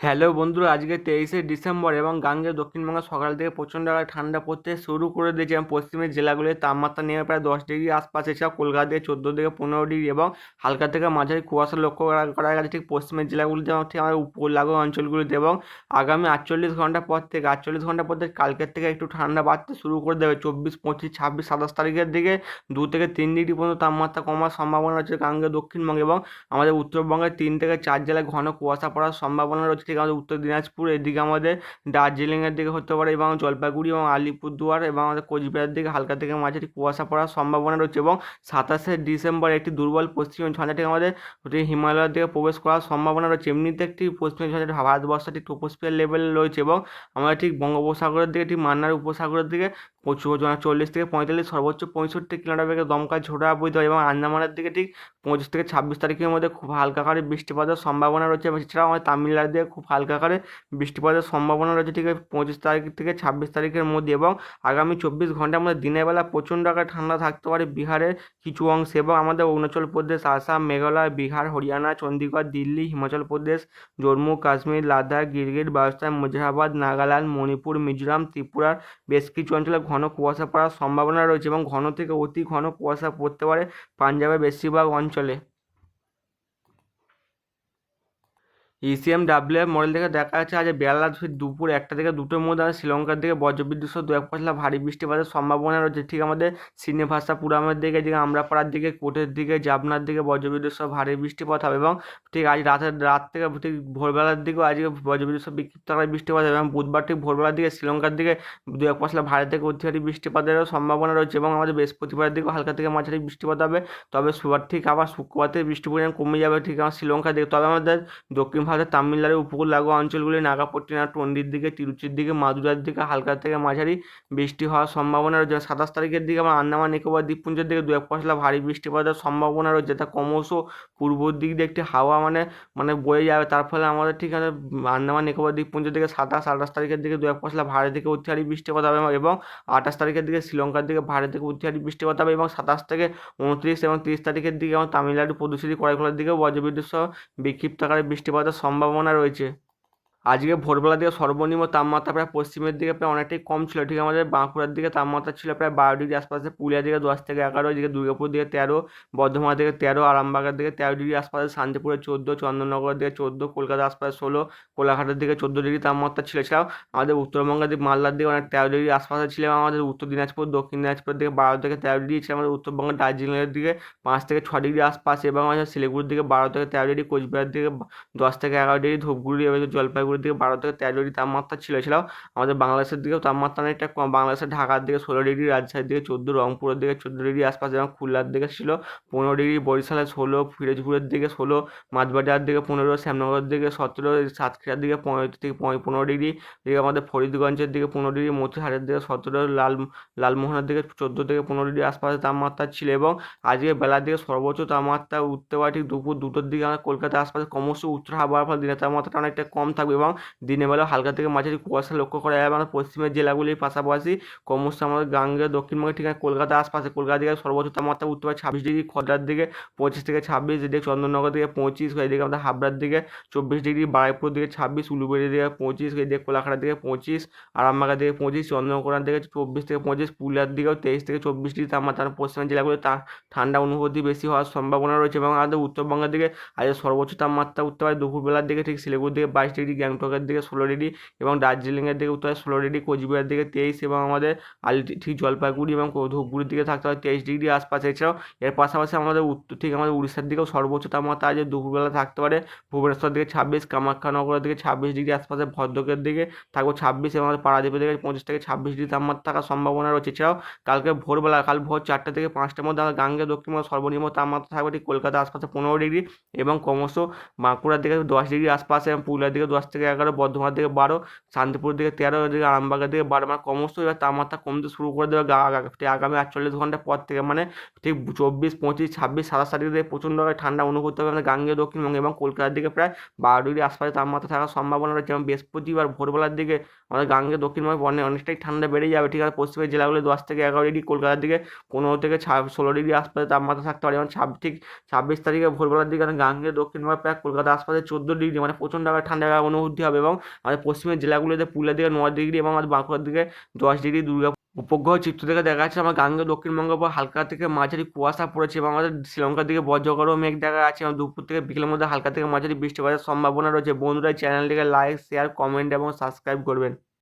Hello বন্ধুরা, আজকে তেইশে ডিসেম্বর এবং গাঙ্গে দক্ষিণবঙ্গে সকাল থেকে প্রচণ্ড ঠান্ডা পড়তে শুরু করে দিয়েছে এবং পশ্চিমের জেলাগুলির তাপমাত্রা নেমে প্রায় দশ ডিগ্রি আশপাশ এছাড়া কলকাতা থেকে চোদ্দ থেকে পনেরো ডিগ্রি এবং হালকা থেকে মাঝারি কুয়াশা লক্ষ্য করা গেছে। ঠিক পশ্চিমের জেলাগুলিতে এবং ঠিক আমাদের উপর লাগোয়া অঞ্চলগুলিতে এবং আগামী আটচল্লিশ ঘণ্টা পর থেকে, আটচল্লিশ ঘণ্টা পর থেকে কালকের থেকে একটু ঠান্ডা বাড়তে শুরু করে দেবে। চব্বিশ, পঁচিশ, ছাব্বিশ, সাতাশ তারিখের দিকে দু থেকে তিন ডিগ্রি পর্যন্ত তাপমাত্রা কমার সম্ভাবনা রয়েছে গাঙ্গে দক্ষিণবঙ্গে এবং আমাদের উত্তরবঙ্গের তিন থেকে চার জেলায় ঘন কুয়াশা পড়ার সম্ভাবনা রয়েছে। ঠিক আমাদের উত্তর দিনাজপুর, এদিকে আমাদের দার্জিলিংয়ের দিকে হতে পারে এবং জলপাইগুড়ি এবং আলিপুরদুয়ার এবং আমাদের কোচবিহারের দিকে হালকা থেকে মাঝারি কুয়াশা পড়ার সম্ভাবনা রয়েছে এবং সাতাশে ডিসেম্বর একটি দুর্বল পশ্চিম ঝঞ্ঝাটি আমাদের হিমালয়ের দিকে প্রবেশ করার সম্ভাবনা রয়েছে। এমনিতে একটি পশ্চিম ঝঞ্ঝাটি ভারতবর্ষ একটি ট্রোপোস্ফিয়ার লেভেলে রয়েছে এবং আমাদের ঠিক বঙ্গোপসাগরের দিকে, ঠিক মান্নার উপসাগরের দিকে প্রচুর চল্লিশ থেকে পঁয়তাল্লিশ, সর্বোচ্চ পঁয়ষট্টি কিলোমিটার বেগে দমকা ঝোড়া হয় এবং আন্দামানের দিকে ঠিক পঁচিশ থেকে ছাব্বিশ তারিখের মধ্যে খুব হালকা করে বৃষ্টিপাতের সম্ভাবনা রয়েছে এবং এছাড়াও আমাদের তামিলনাড়ু দিকে খুব হালকা করে বৃষ্টিপাতের সম্ভাবনা রয়েছে ঠিক পঁচিশ তারিখ থেকে ছাব্বিশ তারিখের মধ্যে এবং আগামী চব্বিশ ঘণ্টার মধ্যে দিনের বেলা প্রচণ্ড আকারে ঠান্ডা থাকতে পারে বিহারের কিছু অংশে এবং আমাদের অরুণাচল প্রদেশ, আসাম, মেঘালয়, বিহার, হরিয়ানা চণ্ডীগড় দিল্লি, হিমাচল প্রদেশ, জম্মু, কাশ্মীর, লাদাখ, গিরগিট বাজস্থান মুজাহাবাদ নাগাল্যান্ড, মণিপুর, মিজোরাম, ত্রিপুরার বেশ কিছু অঞ্চলে ঘন কুয়াশা পড়ার সম্ভাবনা রয়েছে এবং ঘন থেকে অতি ঘন কুয়াশা পড়তে পারে পাঞ্জাবের বেশিরভাগ অঞ্চলে। ইসিএম ডাব্লিউ মডেল থেকে দেখা যাচ্ছে আজ বেলা দুপুর একটা থেকে দুটোর মধ্যে আমাদের শ্রীলঙ্কার দিকে বজ্রবিদ্যুৎ সহ দু এক পশলা ভারী বৃষ্টিপাতের সম্ভাবনা রয়েছে। ঠিক আমাদের সিনেভাষা পুরামের দিকে দিকে আমরাপাড়ার দিকে, কোটের দিকে, জাবনার দিকে বজ্রবিদ্যুৎ সহ ভারী বৃষ্টিপাত হবে এবং ঠিক আজ রাতের, রাত থেকে ঠিক ভোরবেলার দিকেও আজকে বজ্রবিদ্যুৎ সহ বিক্ষিপ্ত বৃষ্টিপাত হবে এবং বুধবার ঠিক ভোরবেলার দিকে শ্রীলঙ্কার দিকে দু এক পশলা ভারী থেকে অতি ভারী বৃষ্টিপাতেরও সম্ভাবনা রয়েছে এবং আমাদের বৃহস্পতিবারের দিকেও হালকা থেকে মাঝারি বৃষ্টিপাত হবে। তবে ঠিক আবার শুক্রবার থেকে বৃষ্টির পরিমাণ কমে যাবে, ঠিক আমার শ্রীলঙ্কার দিকে। তবে আমাদের দক্ষিণ ভারতের তামিলনাড়ু উপকূল লাগোয়া অঞ্চলগুলি নাগাপট্টিনা টন্ডির দিকে, তিরুচির দিকে মাদুরার দিকে, হালকা থেকে মাঝারি বৃষ্টি হওয়ার সম্ভাবনা রয়েছে। সাতাশ তারিখের দিকে আমার আন্দামান, নিকোবর, দ্বীপপুঞ্জের দিকে দু এক পশলা ভারী বৃষ্টিপাতের সম্ভাবনা রয়েছে। তা ক্রমশ পূর্ব দিক দিয়ে একটি হাওয়া মানে মানে বয়ে যাবে। তার ফলে আমাদের ঠিক আছে, আন্দামান, নিকোবর, দ্বীপপুঞ্জের দিকে সাতাশ, আঠাশ তারিখের দিকে দু এক পশলা ভারী থেকে অতি বৃষ্টিপাত হবে এবং আঠাশ তারিখের দিকে শ্রীলঙ্কার দিকে ভারী থেকে অতি বৃষ্টিপাত হবে এবং সাতাশ থেকে উনত্রিশ এবং তিরিশ তারিখের দিকে আমার তামিলনাড়ু পুদুচেরি করাইখোলার দিকে বজ্রবিদ্যুৎ সহ বিক্ষিপ্ত আকারে বৃষ্টিপাতের সম্ভাবনা রয়েছে। আজকে ভোরবেলা দিকে সর্বনিম্ন তাপমাত্রা প্রায় পশ্চিমের দিকে প্রায় অনেকটাই কম ছিল। ঠিক আমাদের বাঁকুড়ার দিকে তাপমাত্রা ছিল প্রায় বারো ডিগ্রি আশপাশে পুরুলিয়ার দিকে দশ থেকে এগারো, এদিকে দুর্গাপুর দিকে তেরো, বর্ধমান দিকে তেরো, আরামবাগের দিকে তেরো ডিগ্রি আশপাশে, শান্তিপুরে চোদ্দ চন্দননগরের দিকে চোদ্দ, কলকাতার আশপাশে ষোলো, কোলাঘাটের দিকে চোদ্দ ডিগ্রি তাপমাত্রা ছিল। এছাড়াও আমাদের উত্তরবঙ্গের দিকে, মালদার দিকে অনেক তেরো ডিগ্রি আশপাশে ছিল আমাদের উত্তর দিনাজপুর, দক্ষিণ দিনাজপুরের দিকে বারো থেকে তেরো ডিগ্রি ছিল। আমাদের উত্তরবঙ্গের দার্জিলিংয়ের দিকে পাঁচ থেকে ছ ডিগ্রি আশপাশ এবং আমাদের শিলিগুড়ির দিকে বারো থেকে তেরো ডিগ্রি কোচবিহার দিকে দশ থেকে এগারো ডিগ্রি, ধূপগুড়ি এবং জলপাইগুড়ির দিকে বারো থেকে তেরো ডিগ্রি তাপমাত্রা ছিল। এছাড়াও আমাদের বাংলাদেশের দিকেও তাপমাত্রা অনেকটা কম। বাংলাদেশের ঢাকার দিকে ষোলো ডিগ্রি, রাজশাহীর দিকে চোদ্দ, রংপুরের দিকে চোদ্দ ডিগ্রি আশপাশ এবং খুলনার দিকে ছিল পনেরো ডিগ্রি, বরিশালে ষোলো ফিরোজপুরের দিকে ষোলো মাঝবাজার দিকে পনেরো, শ্যামনগরের দিকে সতেরো, সাতক্ষীরার দিকে থেকে পনেরো ডিগ্রি, দিকে আমাদের ফরিদগঞ্জের দিকে পনেরো ডিগ্রি মতিহারের দিকে সতেরো, লাল, লালমোহনের দিকে চোদ্দ থেকে পনেরো ডিগ্রি আশপাশে তাপমাত্রা ছিল এবং আজকে বেলার দিকে সর্বোচ্চ তাপমাত্রা উঠতে পারে ঠিক দুপুর দুটোর দিকে। আমাদের কলকাতার আশপাশে ক্রমশ উত্তর আবহাওয়ার ফলে দিনের তাপমাত্রাটা অনেকটা কম থাকবে এবং দিনের বেলা হালকা থেকে মাঝারি কুয়াশা লক্ষ্য করা যায় আমাদের পশ্চিমের জেলাগুলির পাশাপাশি ক্রমশ আমাদের গাঙ্গে দক্ষিণবঙ্গের ঠিকানা কলকাতার আশপাশে। কলকাতা দিকে সর্বোচ্চ তাপমাত্রা উঠতে পারে ছাব্বিশ ডিগ্রি খদার দিকে পঁচিশ থেকে ছাব্বিশ, এদিকে চন্দননগর দিকে পঁচিশ, এদিকে আমাদের হাবড়ার দিকে চব্বিশ ডিগ্রি, বারাইপুর দিকে ছাব্বিশ, উলুবেড়ি দিকে পঁচিশ, এদিকে কোলাঘাটার দিকে পঁচিশ, আরামবাগের দিকে পঁচিশ চন্দ্রকোনার দিকে চব্বিশ থেকে পঁচিশ, পুরুলিয়ার দিকেও তেইশ থেকে চব্বিশ ডিগ্রি তাপমাত্রা। পশ্চিমের জেলাগুলি ঠান্ডা অনুভূতি বেশি হওয়ার সম্ভাবনা রয়েছে এবং আমাদের উত্তরবঙ্গের দিকে আজ সর্বোচ্চ তাপমাত্রা উঠতে পারে দুপুরবেলার দিকে ঠিক শিলিগুড়ির দিকে বাইশ ডিগ্রি গ্যাংটকের দিকে ষোলো ডিগ্রি এবং দার্জিলিংয়ের দিকে উত্তরে ষোলো ডিগ্রি কোচবিহার দিকে তেইশ এবং আমাদের আলি ঠিক জলপাইগুড়ি এবং ধূপগুড়ির দিকে থাকতে হয় তেইশ ডিগ্রি আশপাশে। এছাড়াও এর পাশাপাশি আমাদের উত্তর, ঠিক আমাদের উড়িষ্যার দিকেও সর্বোচ্চ তাপমাত্রা আজ দুপুরবেলা থাকতে পারে। ভুবনেশ্বর দিকে ছাব্বিশ, কামাখ্যানগরের দিকে ছাব্বিশ ডিগ্রি আশপাশে। ভদ্রকের দিকে থাকব ছাব্বিশ এবং আমাদের পাড়াদ্বীপের দিকে পঁচিশ থেকে ছাব্বিশ ডিগ্রি তাপমাত্রা থাকার সম্ভাবনা রয়েছে। এছাড়াও কালকে ভোরবেলা, কাল ভোর চারটে থেকে পাঁচটার মধ্যে আমাদের গাঙ্গে দক্ষিণবঙ্গ সর্বনিম্ন তাপমাত্রা থাকবে ঠিক কলকাতা আশপাশে পনেরো ডিগ্রি এবং ক্রমশ বাঁকুড়ার দিকে দশ ডিগ্রি আশপাশে এবং পুরুলিয়ার দিকে দশ থেকে এগারো, বর্ধমান থেকে বারো, শান্তিপুর দিকে তেরো দিকে আরামবাগের দিকে বারো মানে ক্রমশ এবার তাপমাত্রা কমতে শুরু করে দেবে আগামী আটচল্লিশ ঘণ্টা পর থেকে। মানে ঠিক চব্বিশ, পঁচিশ, ছাব্বিশ, সাতাশ তারিখ থেকে প্রচণ্ড ঠান্ডা অনুভূত হবে আমাদের গাঙ্গেয় দক্ষিণবঙ্গে এবং কলকাতার দিকে প্রায় বারো ডিগ্রি আশপাশে তাপমাত্রা থাকার সম্ভাবনা রয়েছে এবং বৃহস্পতিবার ভোরবেলার দিকে আমাদের গাঙ্গে দক্ষিণবঙ্গে অনেক অনেকটাই ঠান্ডা বেড়ে যাবে। ঠিক আছে পশ্চিমের জেলাগুলি দশ থেকে এগারো ডিগ্রি, কলকাতার দিকে পনেরো থেকে ষোলো ডিগ্রি আশপাশে তাপমাত্রা থাকতে পারে এবং ছাব্বিশ ঠিক ছাব্বিশ তারিখে ভোরবেলার দিকে গাঙ্গে দক্ষিণবঙ্গে প্রায় কলকাতা আশপাশে চোদ্দ ডিগ্রি মানে প্রচণ্ড ঠান্ডা অনুভূত অবধি হবে এবং আমাদের পশ্চিমের জেলাগুলোতে পুরুলিয়ার দিকে নয় ডিগ্রি এবং আমাদের বাঁকুড়ার দিকে দশ ডিগ্রি দুর্গা উপগ্রহ চিত্র থেকে দেখা যাচ্ছে, আমার গাঙ্গে, দক্ষিণবঙ্গ পর হালকা থেকে মাঝারি কুয়াশা পড়েছে এবং আমাদের শ্রীলঙ্কার দিকে বজ্রগড় মেঘ দেখা যাচ্ছে এবং দুপুর থেকে বিকেলের মধ্যে হালকা থেকে মাঝারি বৃষ্টিপাতের সম্ভাবনা রয়েছে। বন্ধুরা চ্যানেলটিকে লাইক শেয়ার কমেন্ট এবং সাবস্ক্রাইব করবেন।